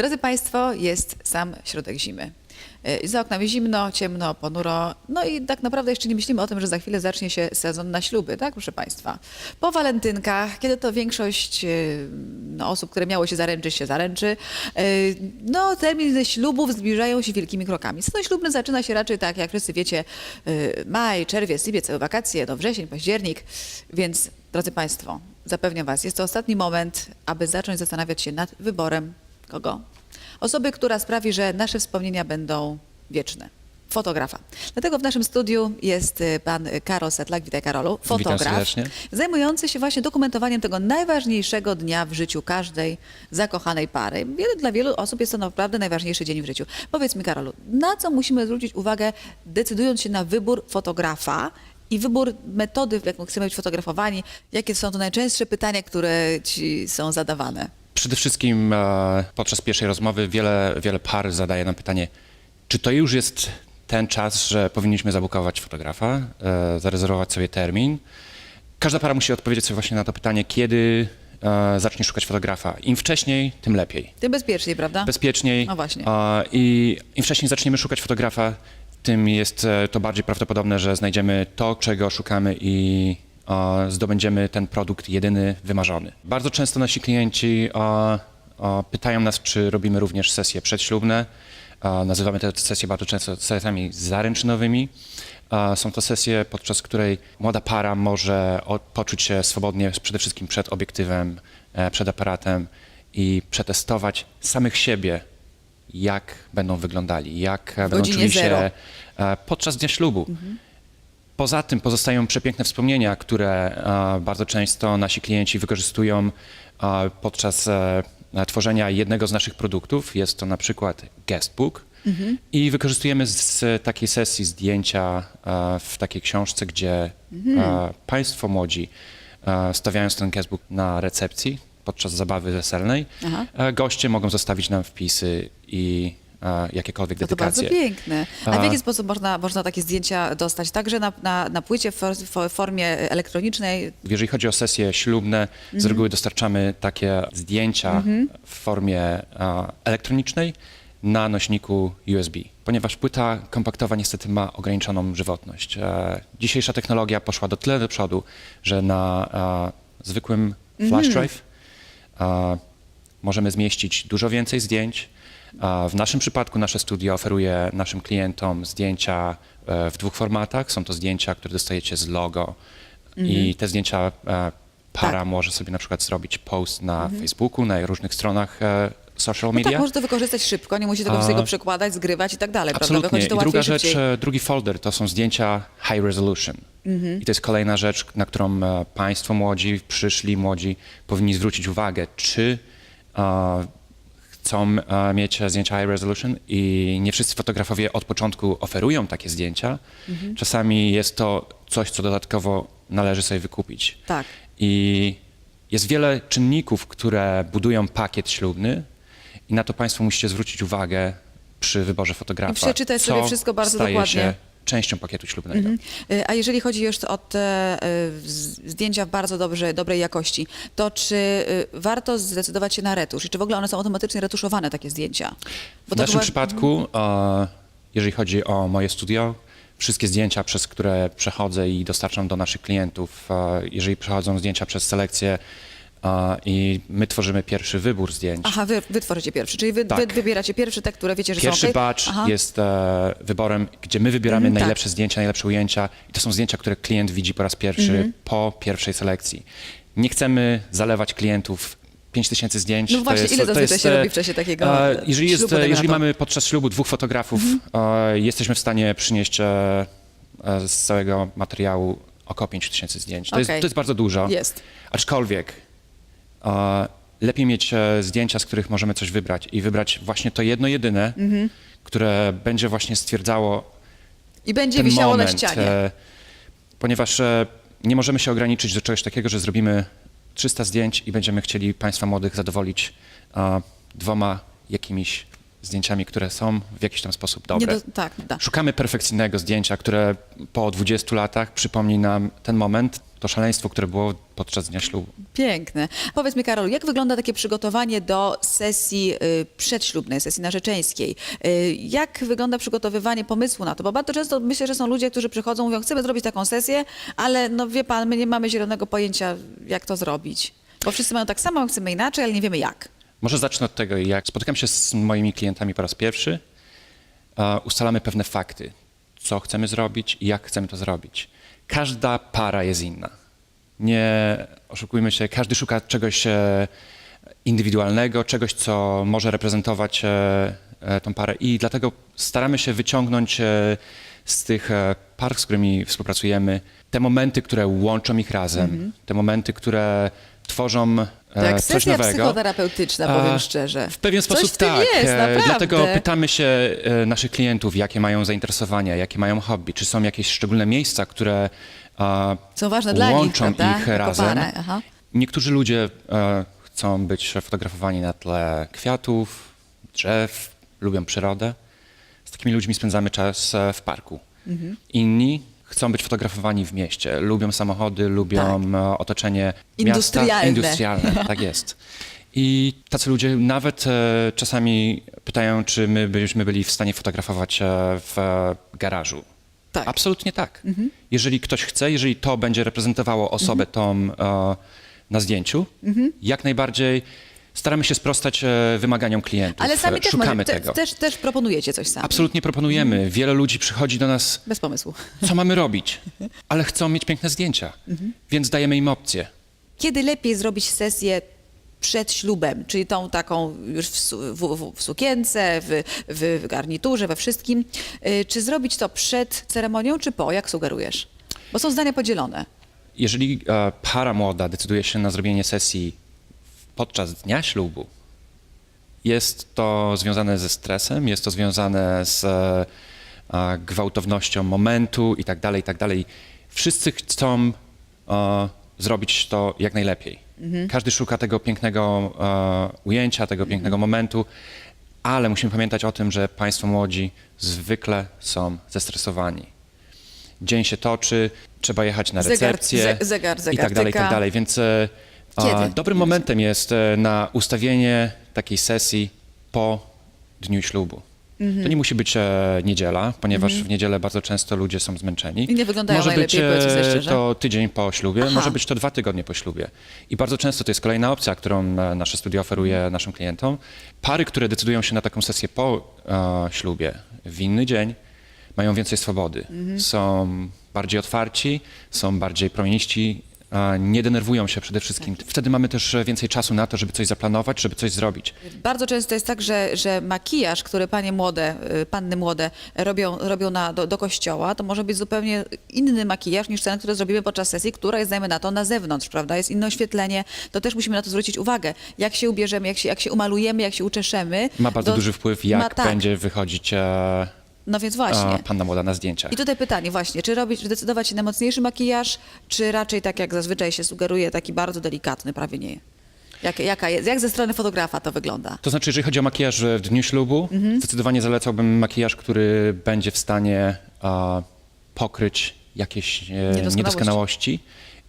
Drodzy Państwo, jest sam środek zimy. Y, Za oknami zimno, ciemno, ponuro, no i tak naprawdę jeszcze nie myślimy o tym, że za chwilę zacznie się sezon na śluby, tak proszę Państwa? Po walentynkach, kiedy to większość y, no, osób, które miało się zaręczyć, się zaręczy, y, no terminy ślubów zbliżają się wielkimi krokami. Sezon ślubny zaczyna się raczej tak, jak wszyscy wiecie, maj, czerwiec, lipiec, wakacje, no wrzesień, październik, więc drodzy Państwo, zapewniam Was, jest to ostatni moment, aby zacząć zastanawiać się nad wyborem kogo? Osoby, która sprawi, że nasze wspomnienia będą wieczne. Fotografa. Dlatego w naszym studiu jest y, pan Karol Setlak, witaj Karolu, fotograf, zajmujący się właśnie dokumentowaniem tego najważniejszego dnia w życiu każdej zakochanej pary. Wiele, dla wielu osób jest to naprawdę najważniejszy dzień w życiu. Powiedz mi Karolu, na co musimy zwrócić uwagę, decydując się na wybór fotografa i wybór metody, w jaką chcemy być fotografowani? Jakie są to najczęstsze pytania, które ci są zadawane? Przede wszystkim e, podczas pierwszej rozmowy wiele, wiele par zadaje nam pytanie, czy to już jest ten czas, że powinniśmy zabukować fotografa, e, zarezerwować sobie termin. Każda para musi odpowiedzieć sobie właśnie na to pytanie, kiedy e, zacznie szukać fotografa. Im wcześniej, tym lepiej. Tym bezpieczniej, prawda? Bezpieczniej. No właśnie. I im wcześniej zaczniemy szukać fotografa, tym jest to bardziej prawdopodobne, że znajdziemy to, czego szukamy i zdobędziemy ten produkt jedyny, wymarzony. Bardzo często nasi klienci pytają nas, czy robimy również sesje przedślubne. Nazywamy te sesje bardzo często sesjami zaręczynowymi. Są to sesje, podczas której młoda para może poczuć się swobodnie przede wszystkim przed obiektywem, e, przed aparatem i przetestować samych siebie, jak będą wyglądali, jak będą czuli zero. Mhm. się e, podczas dnia ślubu. Poza tym pozostają przepiękne wspomnienia, które e, bardzo często nasi klienci wykorzystują e, podczas e, tworzenia jednego z naszych produktów. Jest to na przykład guestbook. I wykorzystujemy z takiej sesji zdjęcia w takiej książce, gdzie e, Państwo młodzi, stawiając ten guestbook na recepcji podczas zabawy weselnej, Aha. goście mogą zostawić nam wpisy i jakiekolwiek No to bardzo dedykacje. piękne. A w A- jaki sposób można, można takie zdjęcia dostać? Także na, na, na płycie w for- w formie elektronicznej? Jeżeli chodzi o sesje ślubne, z reguły dostarczamy takie zdjęcia w formie e, elektronicznej na nośniku USB, ponieważ płyta kompaktowa niestety ma ograniczoną żywotność. E, dzisiejsza technologia poszła do tyle do przodu, że na e, zwykłym flash drive e, możemy zmieścić dużo więcej zdjęć. W naszym przypadku nasze studio oferuje naszym klientom zdjęcia e, w dwóch formatach. Są to zdjęcia, które dostajecie z logo i te zdjęcia e, para Tak. może sobie na przykład zrobić post na Facebooku, na różnych stronach e, social No media. tak, może to wykorzystać szybko, nie musi tego wszystkiego przekładać, zgrywać i tak dalej, prawda? Absolutnie. Wychodzi I to łatwiej druga rzecz, szybciej. drugi folder to są zdjęcia high resolution. Mhm. I to jest kolejna rzecz, na którą Państwo młodzi, przyszli młodzi powinni zwrócić uwagę, czy chcą e, mieć zdjęcia high resolution i nie wszyscy fotografowie od początku oferują takie zdjęcia. Mhm. Czasami jest to coś, co dodatkowo należy sobie wykupić. Tak. I jest wiele czynników, które budują pakiet ślubny i na to Państwo musicie zwrócić uwagę przy wyborze fotografa. I przeczytać sobie wszystko bardzo dokładnie. się częścią pakietu ślubnego. Y, A jeżeli chodzi już o te y, z- zdjęcia w bardzo dobrze, dobrej jakości, to czy y, warto zdecydować się na retusz? I czy w ogóle one są automatycznie retuszowane, takie zdjęcia? Bo W to naszym chyba- przypadku, e, jeżeli chodzi o moje studio, wszystkie zdjęcia, przez które przechodzę i dostarczam do naszych klientów, e, jeżeli przechodzą zdjęcia przez selekcję e, i my tworzymy pierwszy wybór zdjęć, Aha, wy, wy tworzycie pierwszy, czyli wy, wy Tak. wybieracie pierwsze te, które wiecie, że Pierwszy są okej? batch Aha. jest e, wyborem, gdzie my wybieramy Mhm, tak. najlepsze zdjęcia, najlepsze ujęcia i to są zdjęcia, które klient widzi po raz pierwszy Mhm. po pierwszej selekcji. Nie chcemy zalewać klientów 5000 zdjęć. No to właśnie, jest, ile to zazwyczaj się e, robi w czasie takiego, e, Jeżeli, jest, ślubu, dajmy jeżeli na to? Mamy podczas ślubu dwóch fotografów, e, jesteśmy w stanie przynieść e, e, z całego materiału około 5000 zdjęć. To, jest, Okej. to jest bardzo dużo. Jest. Aczkolwiek lepiej mieć e, zdjęcia, z których możemy coś wybrać i wybrać właśnie to jedno jedyne, Mhm. które będzie właśnie stwierdzało I będzie ten wisiało moment, na ścianie. e, ponieważ e, nie możemy się ograniczyć do czegoś takiego, że zrobimy 300 zdjęć i będziemy chcieli Państwa młodych zadowolić dwoma jakimiś zdjęciami, które są w jakiś tam sposób dobre. do, tak. Szukamy perfekcyjnego zdjęcia, które po 20 latach przypomni nam ten moment, to szaleństwo, które było podczas dnia ślubu. Piękne. Powiedz mi, Karol, jak wygląda takie przygotowanie do sesji y, przedślubnej, sesji narzeczeńskiej? Y, jak wygląda przygotowywanie pomysłu na to? Bo bardzo często myślę, że są ludzie, którzy przychodzą, mówią, chcemy zrobić taką sesję, ale no wie pan, my nie mamy zielonego pojęcia, jak to zrobić. Bo wszyscy mają tak samo, chcemy inaczej, ale nie wiemy jak. Może zacznę od tego, jak spotykam się z moimi klientami po raz pierwszy, e, ustalamy pewne fakty, co chcemy zrobić i jak chcemy to zrobić. Każda para jest inna. Nie oszukujmy się, każdy szuka czegoś e, indywidualnego, czegoś, co może reprezentować e, e, tą parę. I dlatego staramy się wyciągnąć z tych par, z którymi współpracujemy, te momenty, które łączą ich razem, te momenty, które tworzą To e, jak coś sesja nowego. psychoterapeutyczna, powiem A, szczerze. W pewien Coś sposób w tym tak. jest, e, naprawdę. Dlatego pytamy się e, naszych klientów, jakie mają zainteresowania, jakie mają hobby, czy są jakieś szczególne miejsca, które e, Są ważne dla nich, łączą prawda? ich Jako razem. Niektórzy ludzie e, chcą być fotografowani na tle kwiatów, drzew, lubią przyrodę. Z takimi ludźmi spędzamy czas e, w parku. Mhm. Inni chcą być fotografowani w mieście, lubią samochody, lubią e, otoczenie Tak. Industrialne. miasta. Industrialne. tak jest. I tacy ludzie nawet e, czasami pytają, czy my byśmy byli w stanie fotografować e, w e, garażu. Tak. Absolutnie tak. Jeżeli ktoś chce, jeżeli to będzie reprezentowało osobę tą e, na zdjęciu, jak najbardziej staramy się sprostać e, wymaganiom klientów. Ale sami też, Szukamy może, te, tego. też, też proponujecie coś sami. Absolutnie proponujemy. Wiele ludzi przychodzi do nas, Bez pomysłu. co mamy robić, ale chcą mieć piękne zdjęcia, więc dajemy im opcję. Kiedy lepiej zrobić sesję przed ślubem, czyli tą taką już w, su- w, w, w sukience, w, w, w garniturze, we wszystkim. Y, Czy zrobić to przed ceremonią, czy po? Jak sugerujesz? Bo są zdania podzielone. Jeżeli e, para młoda decyduje się na zrobienie sesji podczas dnia ślubu, jest to związane ze stresem, jest to związane z e, gwałtownością momentu i tak dalej, i tak dalej. Wszyscy chcą e, zrobić to jak najlepiej. Każdy szuka tego pięknego e, ujęcia, tego pięknego momentu, ale musimy pamiętać o tym, że państwo młodzi zwykle są zestresowani dzień się toczy, trzeba jechać na Zegar- recepcję ze- zegar, i zegar tak dalej, i tak dalej. Więc Kiedy? dobrym momentem jest e, na ustawienie takiej sesji po dniu ślubu. Mhm. To nie musi być e, niedziela, ponieważ w niedzielę bardzo często ludzie są zmęczeni. I nie wyglądają Może być najlepiej, powiedzmy sobie e, szczerze. to tydzień po ślubie, Aha. może być to dwa tygodnie po ślubie. I bardzo często to jest kolejna opcja, którą e, nasze studio oferuje naszym klientom. Pary, które decydują się na taką sesję po e, ślubie w inny dzień, mają więcej swobody. Mhm. Są bardziej otwarci, są bardziej promieniści, nie denerwują się przede wszystkim. Tak. Wtedy mamy też e, więcej czasu na to, żeby coś zaplanować, żeby coś zrobić. Bardzo często jest tak, że, że makijaż, który panie młode, y, panny młode robią, robią na, do, do kościoła, to może być zupełnie inny makijaż niż ten, który zrobimy podczas sesji, która jest, dajmy na to, na zewnątrz, prawda? Jest inne oświetlenie, to też musimy na to zwrócić uwagę. Jak się ubierzemy, jak się, jak się umalujemy, jak się uczeszemy. Ma bardzo duży wpływ, jak ma, tak. będzie wychodzić e, No więc właśnie. e, panna młoda na zdjęciach. I tutaj pytanie właśnie, czy robić, decydować się na mocniejszy makijaż, czy raczej tak jak zazwyczaj się sugeruje, taki bardzo delikatny, prawie nie. Jak, jaka jest, jak ze strony fotografa to wygląda? To znaczy, jeżeli chodzi o makijaż w dniu ślubu, Mhm. zdecydowanie zalecałbym makijaż, który będzie w stanie e, pokryć jakieś e, Niedoskonałości. niedoskonałości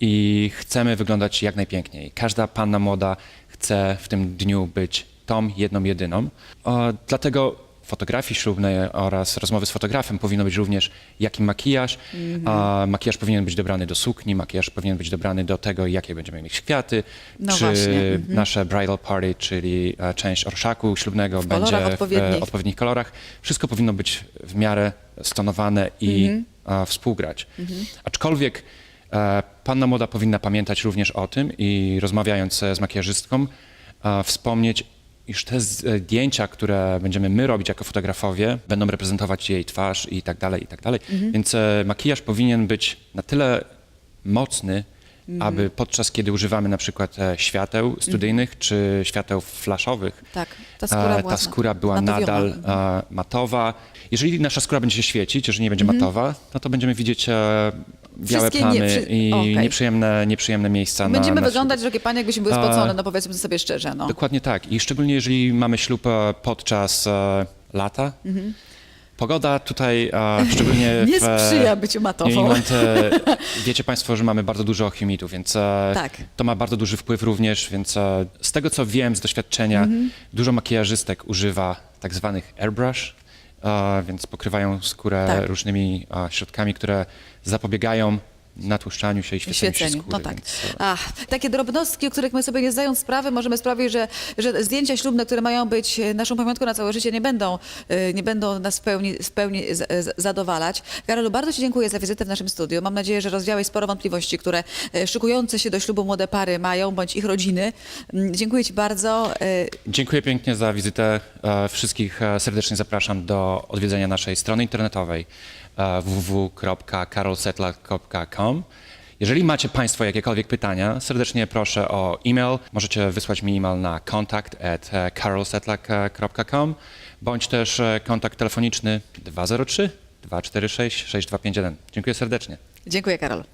i chcemy wyglądać jak najpiękniej. Każda panna młoda chce w tym dniu być tą jedną, jedyną. E, dlatego fotografii ślubnej oraz rozmowy z fotografem powinno być również jaki makijaż. A makijaż powinien być dobrany do sukni, makijaż powinien być dobrany do tego, jakie będziemy mieć kwiaty, No czy właśnie, mhm. nasze bridal party, czyli e, część orszaku ślubnego kolorach będzie w odpowiednich. e, odpowiednich kolorach. Wszystko powinno być w miarę stonowane i Mhm. e, współgrać. Aczkolwiek e, panna młoda powinna pamiętać również o tym i rozmawiając e, z makijażystką, e, wspomnieć, iż te zdjęcia, które będziemy my robić jako fotografowie, będą reprezentować jej twarz i tak dalej, i tak dalej. Mhm. Więc e, makijaż powinien być na tyle mocny. Aby podczas kiedy używamy na przykład e, świateł studyjnych czy świateł flashowych, Tak, ta skóra e, była ta skóra była matowiona. nadal e, matowa. Jeżeli nasza skóra będzie się świecić, jeżeli nie będzie Mhm. matowa, no to będziemy widzieć e, białe Wszystkie nie- plamy wszy- i okej. nieprzyjemne, nieprzyjemne miejsca Będziemy na, na wyglądać, drogie panie, jakbyśmy były spocone, no powiedzmy sobie szczerze. No. Dokładnie tak. I szczególnie jeżeli mamy ślub e, podczas e, lata, Pogoda tutaj, a szczególnie Nie w... sprzyja byciu matową. New England, e, wiecie Państwo, że mamy bardzo dużo humidu, więc e, Tak. to ma bardzo duży wpływ również, więc e, z tego co wiem z doświadczenia, Mhm. dużo makijażystek używa tak zwanych airbrush, więc pokrywają skórę Tak. różnymi środkami, które zapobiegają natłuszczaniu się i świeceniu się Świeceniu, skóry. no tak. Więc, Ach, takie drobnostki, o których my sobie nie zdając sprawy, możemy sprawić, że, że zdjęcia ślubne, które mają być naszą pamiątką na całe życie, nie będą, e, nie będą nas w pełni, w pełni zadowalać. Karolu, bardzo Ci dziękuję za wizytę w naszym studiu. Mam nadzieję, że rozwiałeś sporo wątpliwości, które e, szykujące się do ślubu młode pary mają, bądź ich rodziny. Mm, Dziękuję Ci bardzo. E, Dziękuję pięknie za wizytę. E, Wszystkich e, serdecznie zapraszam do odwiedzenia naszej strony internetowej e, www.carolsetla.com. Jeżeli macie Państwo jakiekolwiek pytania, serdecznie proszę o e-mail. Możecie wysłać mi e-mail na kontakt at carolsetlak.com bądź też e, kontakt telefoniczny 203 246 6251. Dziękuję serdecznie. Dziękuję, Karol.